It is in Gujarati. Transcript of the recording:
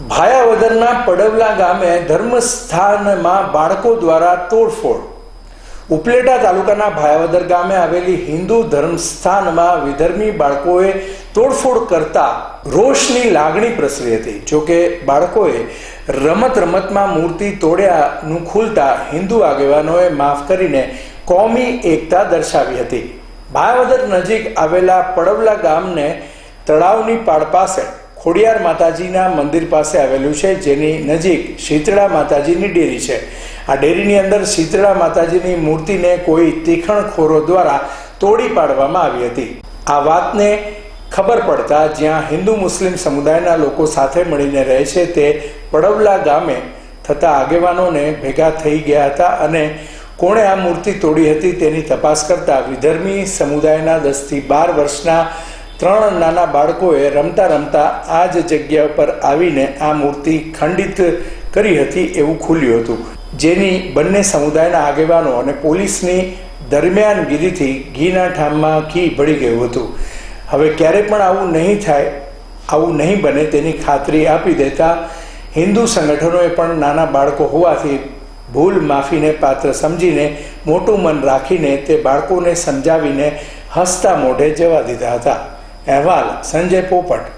ભાયાવદરના પડવલા ગામે ધર્મસ્થાનમાં બાળકો દ્વારા તોડફોડ. ઉપલેટા તાલુકાના ભાયાવદર ગામે આવેલી હિન્દુ ધર્મસ્થાનમાં વિધર્મી બાળકોએ તોડફોડ કરતા રોષની લાગણી પ્રસરી હતી. જોકે બાળકોએ રમત રમતમાં મૂર્તિ તોડ્યાનું ખુલતા હિન્દુ આગેવાનોએ માફ કરીને કોમી એકતા દર્શાવી હતી. ભાયાવદર નજીક આવેલા પડવલા ગામને તળાવની પાડ પાસે ખોડિયાર માતાજીના મંદિર પાસે આવેલું છે, જેની નજીક શીતળા માતાજીની ડેરી છે. આ ડેરીની અંદર શીતળા માતાજીની મૂર્તિને કોઈ તીખણખોરો દ્વારા તોડી પાડવામાં આવી હતી. આ વાતને ખબર પડતા જ્યાં હિન્દુ મુસ્લિમ સમુદાયના લોકો સાથે મળીને રહે છે, તે પડવલા ગામે થતા આગેવાનોને ભેગા થઈ ગયા હતા અને કોણે આ મૂર્તિ તોડી હતી તેની તપાસ કરતા વિધર્મી સમુદાયના દસથી બાર વર્ષના ત્રણ નાના બાળકોએ રમતા રમતા આ જ જગ્યા પર આવીને આ મૂર્તિ ખંડિત કરી હતી એવું ખુલ્યું હતું. જેની બંને સમુદાયના આગેવાનો અને પોલીસની દરમિયાનગીરીથી ઘીના ઠામમાં ઘી ભળી ગયું હતું. હવે ક્યારે પણ આવું નહીં થાય, આવું નહીં બને તેની ખાતરી આપી દેતા હિન્દુ સંગઠનોએ પણ નાના બાળકો હોવાથી ભૂલ માફીને પાત્ર સમજીને મોટું મન રાખીને તે બાળકોને સમજાવીને હસતા મોઢે જવા દીધા હતા. અહેવાલ સંજય પોપટ